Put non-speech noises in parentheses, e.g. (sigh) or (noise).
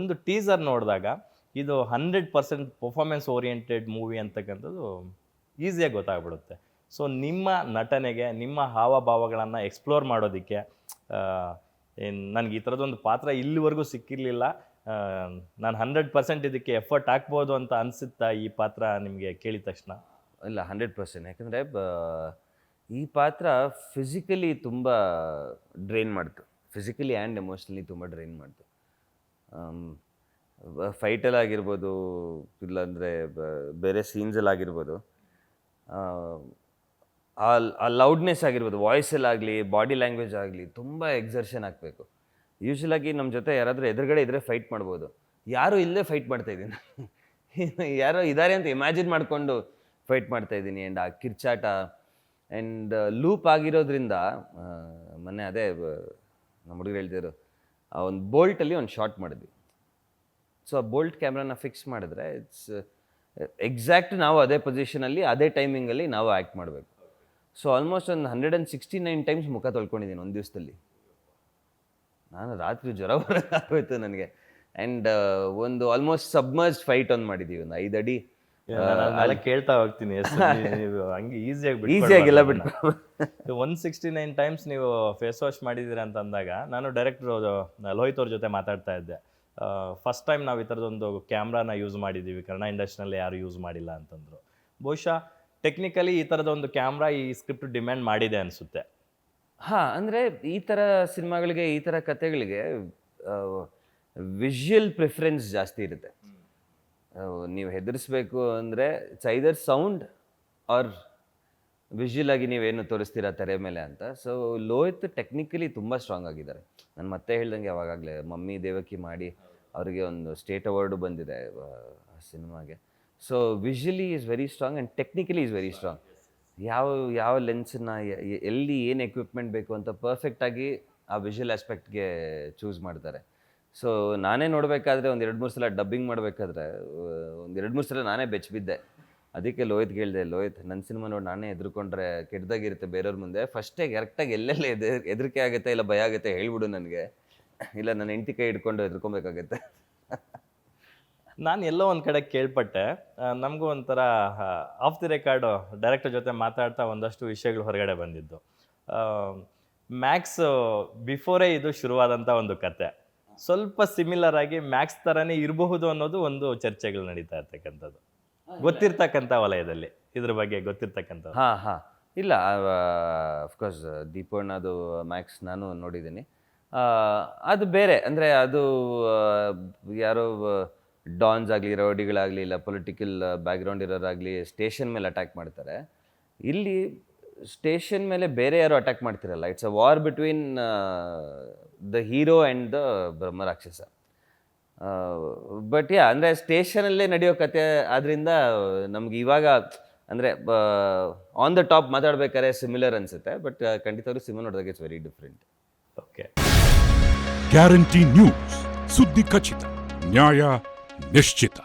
ಒಂದು ಟೀಸರ್ ನೋಡಿದಾಗ ಇದು hundred percent performance oriented movie ಅಂತಕ್ಕಂಥದ್ದು ಈಸಿಯಾಗಿ ಗೊತ್ತಾಗ್ಬಿಡುತ್ತೆ. ಸೊ ನಿಮ್ಮ ನಟನೆಗೆ, ನಿಮ್ಮ ಹಾವಭಾವಗಳನ್ನು ಎಕ್ಸ್ಪ್ಲೋರ್ ಮಾಡೋದಕ್ಕೆ ನನಗೆ ಈ ಥರದ್ದೊಂದು ಪಾತ್ರ ಇಲ್ಲಿವರೆಗೂ ಸಿಕ್ಕಿರಲಿಲ್ಲ. ನಾನು ಹಂಡ್ರೆಡ್ ಪರ್ಸೆಂಟ್ ಇದಕ್ಕೆ ಎಫರ್ಟ್ ಹಾಕ್ಬೋದು ಅಂತ ಅನಿಸುತ್ತಾ ಈ ಪಾತ್ರ ನಿಮಗೆ ಕೇಳಿದ ತಕ್ಷಣ? ಇಲ್ಲ ಹಂಡ್ರೆಡ್ ಪರ್ಸೆಂಟ್ ಯಾಕಂದರೆ ಈ ಪಾತ್ರ ಫಿಸಿಕಲಿ ತುಂಬ ಡ್ರೈನ್ ಮಾಡ್ತು. ಫಿಸಿಕಲಿ ಆ್ಯಂಡ್ ಎಮೋಷ್ನಲಿ ತುಂಬ ಡ್ರೈನ್ ಮಾಡ್ತು. ಫೈಟಲ್ಲಿ ಆಗಿರ್ಬೋದು, ಇಲ್ಲಾಂದರೆ ಬೇರೆ ಸೀನ್ಸಲ್ಲಿ ಆಗಿರ್ಬೋದು, ಆ ಲೌಡ್ನೆಸ್ ಆಗಿರ್ಬೋದು ವಾಯ್ಸಲ್ಲಾಗಲಿ ಬಾಡಿ ಲ್ಯಾಂಗ್ವೇಜ್ ಆಗಲಿ, ತುಂಬ ಎಕ್ಸರ್ಷನ್ ಆಗಬೇಕು. ಯೂಶ್ವಲಾಗಿ ನಮ್ಮ ಜೊತೆ ಯಾರಾದರೂ ಎದುರುಗಡೆ ಇದ್ದರೆ ಫೈಟ್ ಮಾಡ್ಬೋದು. ಯಾರು ಇಲ್ಲದೆ ಫೈಟ್ ಮಾಡ್ತಾ ಇದ್ದೀನಿ. (laughs) ಯಾರೋ ಇದ್ದಾರೆ ಅಂತ ಇಮ್ಯಾಜಿನ್ ಮಾಡಿಕೊಂಡು ಫೈಟ್ ಮಾಡ್ತಾ ಇದ್ದೀನಿ. ಆ್ಯಂಡ್ ಆ ಕಿರ್ಚಾಟ ಆ್ಯಂಡ್ ಲೂಪ್ ಆಗಿರೋದ್ರಿಂದ ಮೊನ್ನೆ ಅದೇ ನಮ್ಮ ಹುಡುಗರು ಹೇಳ್ತಿದ್ರು ಆ ಒಂದು ಬೋಲ್ಟಲ್ಲಿ ಒಂದು ಶಾರ್ಟ್ ಮಾಡಿದ್ವಿ. ಸೊ ಆ ಬೋಲ್ಟ್ ಕ್ಯಾಮ್ರಾನ ಫಿಕ್ಸ್ ಮಾಡಿದ್ರೆ ಇಟ್ಸ್ ಎಕ್ಸಾಕ್ಟ್ ನಾವು ಅದೇ ಪೊಸಿಷನಲ್ಲಿ ಅದೇ ಟೈಮಿಂಗಲ್ಲಿ ನಾವು ಆ್ಯಕ್ಟ್ ಮಾಡಬೇಕು. ಸೊ ಆಲ್ಮೋಸ್ಟ್ ಒಂದು hundred and sixty nine times ಮುಖ ತೊಳ್ಕೊಂಡಿದ್ದೀನಿ ಒಂದು ದಿವಸದಲ್ಲಿ. ನಾನು ರಾತ್ರಿ ಜ್ವರ ಬರೋದಾಗೋಯ್ತು ನನಗೆ. ಆ್ಯಂಡ್ ಒಂದು ಆಲ್ಮೋಸ್ಟ್ ಸಬ್ಮರ್ಜ್ ಫೈಟ್ ಒಂದು ಮಾಡಿದ್ದೀವಿ, ಒಂದು ಐದು ಅಡಿ ಕೇಳ್ತಾ ಹೋಗ್ತೀನಿ (laughs) ನೀವು ಹಂಗೆ ಈಸಿಯಾಗಿ ಈಸಿಯಾಗಿಲ್ಲ ಬಿಟ್ಕೊಂಡು ಒನ್ ಸಿಕ್ಸ್ಟಿ ನೈನ್ ಟೈಮ್ಸ್ ನೀವು ಫೇಸ್ ವಾಶ್ ಮಾಡಿದ್ದೀರಾ ಅಂತ ಅಂದಾಗ ನಾನು ಡೈರೆಕ್ಟರ್ ಲೋಹಿತ್ ಅವ್ರ ಜೊತೆ ಮಾತಾಡ್ತಾ ಇದ್ದೆ. ಫಸ್ಟ್ ಟೈಮ್ ನಾವು ಈ ಥರದೊಂದು ಕ್ಯಾಮ್ರಾನ ಯೂಸ್ ಮಾಡಿದ್ದೀವಿ ಕನ್ನಡ ಇಂಡಸ್ಟ್ರಿನಲ್ಲಿ ಯಾರು ಯೂಸ್ ಮಾಡಿಲ್ಲ ಅಂತಂದ್ರು. ಬಹುಶಃ ಟೆಕ್ನಿಕಲಿ ಈ ಥರದ ಒಂದು ಕ್ಯಾಮ್ರಾ ಈ ಸ್ಕ್ರಿಪ್ಟ್ ಡಿಮ್ಯಾಂಡ್ ಮಾಡಿದೆ ಅನಿಸುತ್ತೆ. ಹಾಂ ಅಂದರೆ ಈ ಥರ ಸಿನಿಮಾಗಳಿಗೆ ಈ ಥರ ಕತೆಗಳಿಗೆ ವಿಷುಯಲ್ ಪ್ರಿಫರೆನ್ಸ್ ಜಾಸ್ತಿ ಇರುತ್ತೆ. ನೀವು ಹೆದರಿಸ್ಬೇಕು ಅಂದರೆ ಚೈದರ್ ಸೌಂಡ್ ಆರ್ ವಿಜುವಲ್ ಆಗಿ ನೀವೇನು ತೋರಿಸ್ತೀರಾ ತೆರೆ ಮೇಲೆ ಅಂತ. ಸೊ ಲೋಹಿತ್ ಟೆಕ್ನಿಕಲಿ ತುಂಬ ಸ್ಟ್ರಾಂಗ್ ಆಗಿದ್ದಾರೆ. ನಾನು ಮತ್ತೆ ಹೇಳ್ದಂಗೆ ಯಾವಾಗಲೇ ಮಮ್ಮಿ ದೇವಕಿ ಮಾಡಿ ಅವರಿಗೆ ಒಂದು ಸ್ಟೇಟ್ ಅವಾರ್ಡು ಬಂದಿದೆ ಸಿನಿಮಾಗೆ. So visually is very strong and technically is very strong ಯಾವ ಯಾವ ಲೆನ್ಸನ್ನ ಎಲ್ಲಿ ಏನು ಎಕ್ವಿಪ್ಮೆಂಟ್ ಬೇಕು ಅಂತ ಪರ್ಫೆಕ್ಟಾಗಿ ಆ ವಿಜುವಲ್ ಆಸ್ಪೆಕ್ಟ್ಗೆ ಚೂಸ್ ಮಾಡ್ತಾರೆ. ಸೊ ನಾನೇ ನೋಡಬೇಕಾದ್ರೆ ಒಂದು ಎರಡು ಮೂರು ಸಲ ಡಬ್ಬಿಂಗ್ ಮಾಡಬೇಕಾದ್ರೆ ಒಂದು ಎರಡು ಮೂರು ಸಲ ನಾನೇ ಬೆಚ್ಚಿಬಿದ್ದೆ ಅದಕ್ಕೆ ಲೋಹಿತ್ ಕೇಳಿದೆ, ಲೋಹಿತ್ ನನ್ನ ಸಿನಿಮಾ ನೋಡಿ ನಾನೇ ಎದ್ರುಕೊಂಡ್ರೆ ಕೆಟ್ಟದಾಗಿರುತ್ತೆ ಬೇರೆಯವ್ರ ಮುಂದೆ. ಫಸ್ಟೇ ಕರೆಕ್ಟಾಗಿ ಎಲ್ಲೆಲ್ಲ ಎದೆ ಹೆದರಿಕೆ ಆಗುತ್ತೆ ಇಲ್ಲ ಭಯ ಆಗುತ್ತೆ ಹೇಳ್ಬಿಡು ನನಗೆ. ಇಲ್ಲ ನನ್ನ ಹೆಂಡತಿ ಕೈ ಹಿಡ್ಕೊಂಡು ಎದ್ರುಕೊಬೇಕಾಗತ್ತೆ. ನಾನು ಎಲ್ಲೋ ಒಂದು ಕಡೆ ಕೇಳ್ಪಟ್ಟೆ. ನಮಗೂ ಒಂಥರ ಆಫ್ ದಿ ರೆಕಾರ್ಡು ಡೈರೆಕ್ಟರ್ ಜೊತೆ ಮಾತಾಡ್ತಾ ಒಂದಷ್ಟು ವಿಷಯಗಳು ಹೊರಗಡೆ ಬಂದಿದ್ದು. ಮ್ಯಾಕ್ಸ್ ಬಿಫೋರೇ ಇದು ಶುರುವಾದಂಥ ಒಂದು ಕತೆ. ಸ್ವಲ್ಪ ಸಿಮಿಲರ್ ಆಗಿ ಮ್ಯಾಕ್ಸ್ ಥರನೇ ಇರಬಹುದು ಅನ್ನೋದು ಒಂದು ಚರ್ಚೆಗಳು ನಡೀತಾ ಇರ್ತಕ್ಕಂಥದ್ದು. ಗೊತ್ತಿರ್ತಕ್ಕಂಥ ವಲಯದಲ್ಲಿ ಇದ್ರ ಬಗ್ಗೆ ಗೊತ್ತಿರ್ತಕ್ಕಂಥ ಹಾಂ ಹಾಂ. ಇಲ್ಲ ಅಫ್ಕೋರ್ಸ್ ದೀಪಣ್ಣದು ಮ್ಯಾಕ್ಸ್ ನಾನು ನೋಡಿದ್ದೀನಿ. ಅದು ಬೇರೆ ಅಂದರೆ ಅದು ಯಾರೋ ಡಾನ್ಸ್ ಆಗಲಿ ರೌಡಿಗಳಾಗಲಿ ಇಲ್ಲ ಪೊಲಿಟಿಕಲ್ ಬ್ಯಾಕ್ಗ್ರೌಂಡ್ ಇರೋರಾಗಲಿ ಸ್ಟೇಷನ್ ಮೇಲೆ ಅಟ್ಯಾಕ್ ಮಾಡ್ತಾರೆ. ಇಲ್ಲಿ ಸ್ಟೇಷನ್ ಮೇಲೆ ಬೇರೆ ಯಾರು ಅಟ್ಯಾಕ್ ಮಾಡ್ತಿರಲ್ಲ. It's a war between the hero and the Brahma Rakshasa but yeah ಅಂದರೆ ಸ್ಟೇಷನಲ್ಲೇ ನಡೆಯೋ ಕತೆ ಆದ್ದರಿಂದ ನಮ್ಗೆ ಇವಾಗ, ಅಂದರೆ ಆನ್ ದ ಟಾಪ್ ಮಾತಾಡ್ಬೇಕಾದ್ರೆ ಸಿಮಿಲರ್ ಅನ್ಸುತ್ತೆ ಬಟ್ ಖಂಡಿತವಾಗ್ಲೂ ಸಿನಿಮಾ ನೋಡಿದಾಗ it's very different okay guarantee news ಸುದ್ದಿ ಖಚಿತ, ನ್ಯಾಯ ನಿಶ್ಚಿತ.